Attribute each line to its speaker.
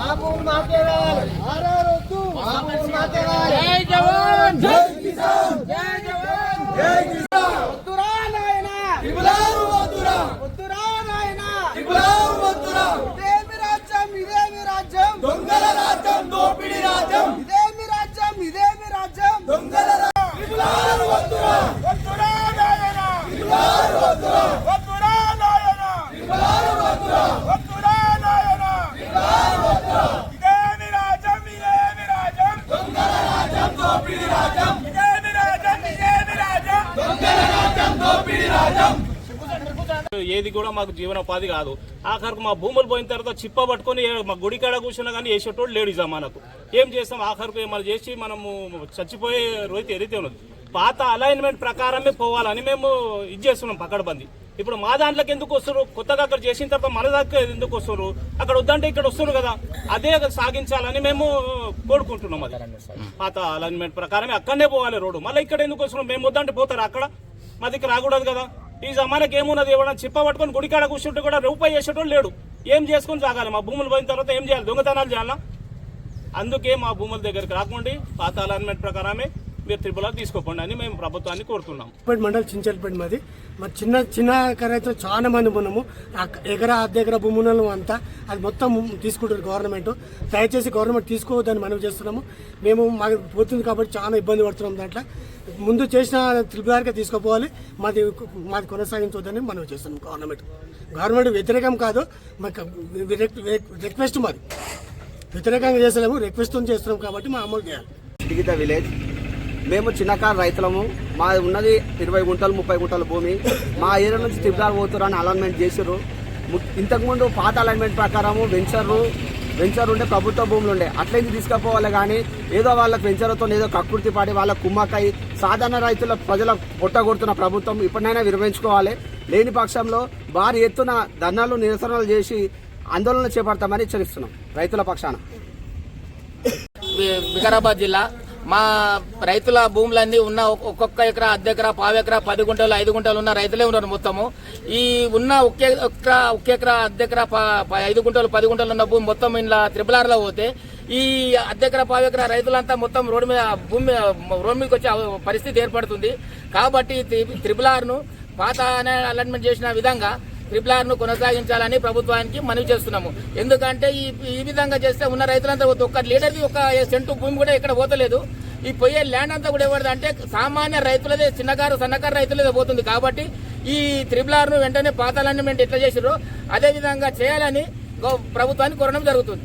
Speaker 1: बाबू माथेराल बाबू माथेराल जय
Speaker 2: जवान। जय किसान।
Speaker 1: जय जवान। जय किसान।
Speaker 3: उत्तरा नायना ఇవ్వలేరు వద్దురా उत्तरा नायना ఇవ్వలేరు వద్దురా ఇదేమి రాజ్యం ఇదేమి రాజ్యం దొంగ
Speaker 4: ఏది కూడా మాకు జీవనోపాధి కాదు. ఆఖరికి మా భూములు పోయిన తర్వాత చిప్ప పట్టుకొని మా గుడి కాడ కూర్చున్నా కానీ వేసేటోడు లేడు ఇజా మనకు ఏం చేస్తాం? ఆఖరికి ఏమైనా చేసి మనము చచ్చిపోయే రోజు ఎరితే ఉన్నది? పాత అలైన్మెంట్ ప్రకారమే పోవాలని మేము ఇది చేస్తున్నాం పక్కడబంది ఇప్పుడు మా దాంట్లోకి ఎందుకు వస్తున్నారు? కొత్తగా అక్కడ చేసిన తర్వాత మన దగ్గర ఎందుకు వస్తున్నారు? అక్కడ వద్దంటే ఇక్కడ వస్తున్నారు కదా. అదే సాగించాలని మేము కోరుకుంటున్నాం అది. పాత అలైన్మెంట్ ప్రకారమే అక్కడనే పోవాలి రోడ్డు. మళ్ళీ ఇక్కడ ఎందుకు వస్తున్నాం మేము వద్దంటే పోతారు అక్కడ? మా దగ్గర రాకూడదు కదా. ఈ జమానకి ఏమున్నది? ఇవ్వడం చిప్ప పట్టుకొని గుడికాడ కూర్చుంటే కూడా రూపాయి చేసేటోడు లేడు. ఏం చేసుకొని సాగాలి? మా భూములు పోయిన తర్వాత ఏం చేయాలి? దొంగతనాలు చేయాలా? అందుకే మా భూముల దగ్గరికి రాకుండా. పాత అలైన్మెంట్ ప్రకారమే మీరు త్రిపుల తీసుకోకండి అని మేము ప్రభుత్వాన్ని కోరుతున్నాం.
Speaker 5: పేట మండల్ చించల్పేట మాది. మరి చిన్న చిన్న రైతులు చాలా మంది ఉన్నాము. ఎకరా అర్ధ ఎకరా భూములను అంతా అది మొత్తం తీసుకుంటారు గవర్నమెంట్ దయచేసి గవర్నమెంట్ తీసుకోవద్దని మనం చేస్తున్నాము. మేము మాకు పోతుంది కాబట్టి చాలా ఇబ్బంది పడుతున్నాం దాంట్లో. ముందు చేసిన త్రిపురారికే తీసుకోపోవాలి. మాది మాది కొనసాగించవద్దని మనం చేస్తున్నాం గవర్నమెంట్ గవర్నమెంట్ వ్యతిరేకం కాదు. మాకు రిక్వెస్ట్ మాది. వ్యతిరేకంగా చేస్తలేము. రిక్వెస్ట్ చేస్తున్నాం కాబట్టి మా అమలు చేయాలి.
Speaker 3: విలేజ్ మేము చిన్నకారు రైతులము. మా ఉన్నది ఇరవై గుంటలు ముప్పై గుంటల భూమి. మా ఏరియా నుంచి తిరుపతి అని అలైన్మెంట్ చేసారు ఇంతకుముందు పాత అలైన్మెంట్ ప్రకారము వెంచర్లు వెంచర్ ఉండే ప్రభుత్వ భూములు ఉండే. అట్లయింది తీసుకుపోవాలి కానీ ఏదో వాళ్ళకి వెంచర్తో ఏదో కక్కుర్తి పాడి వాళ్ళ కుమ్మకాయ సాధారణ రైతుల ప్రజల పొట్టగొడుతున్న ప్రభుత్వం ఇప్పటినైనా విరమించుకోవాలి. లేని పక్షంలో భారీ ఎత్తున ధర్నాలు నిరసనలు చేసి ఆందోళన చేపడతామని హెచ్చరిస్తున్నాం రైతుల పక్షాన.
Speaker 2: వికారాబాద్ జిల్లా మా రైతుల భూములన్నీ ఉన్న ఒక్కొక్క ఎకరా అర్ధ ఎకరా పావు ఎకరా పది గుంటలు ఐదు గుంటలు ఉన్న రైతులే ఉన్నారు మొత్తము. ఈ ఉన్న ఒకే ఎకరా ఒకే ఎకరా అర్ధ ఎకరా ప- ప- ఐదు గుంటలు పది గుంటలు ఉన్న భూమి మొత్తం ఇలా ఆర్లో పోతే ఈ అర్ధ ఎకరా పావు ఎకరా రైతులంతా మొత్తం రోడ్డు మీద భూమి రోడ్డు మీదకి వచ్చే పరిస్థితి ఏర్పడుతుంది. కాబట్టి త్రిపులార్ను పాత అలైన్మెంట్ చేసిన విధంగా ట్రిపుల్ ఆర్ను కొనసాగించాలని ప్రభుత్వానికి మనవి చేస్తున్నాము. ఎందుకంటే ఈ ఈ విధంగా చేస్తే ఉన్న రైతులంతా పోతే ఒక్క లీడర్ది ఒక సెంటు భూమి కూడా ఇక్కడ పోతలేదు. ఈ పోయే ల్యాండ్ అంతా కూడా ఎవరిది అంటే సామాన్య రైతులదే చిన్నకారు సన్నకారు రైతులదే పోతుంది. కాబట్టి ఈ త్రిబుల్ ఆర్ను వెంటనే పాతాలన్నీ మేము ఎట్లా చేసిరో అదేవిధంగా చేయాలని గౌ- ప్రభుత్వాన్ని కోరడం జరుగుతుంది.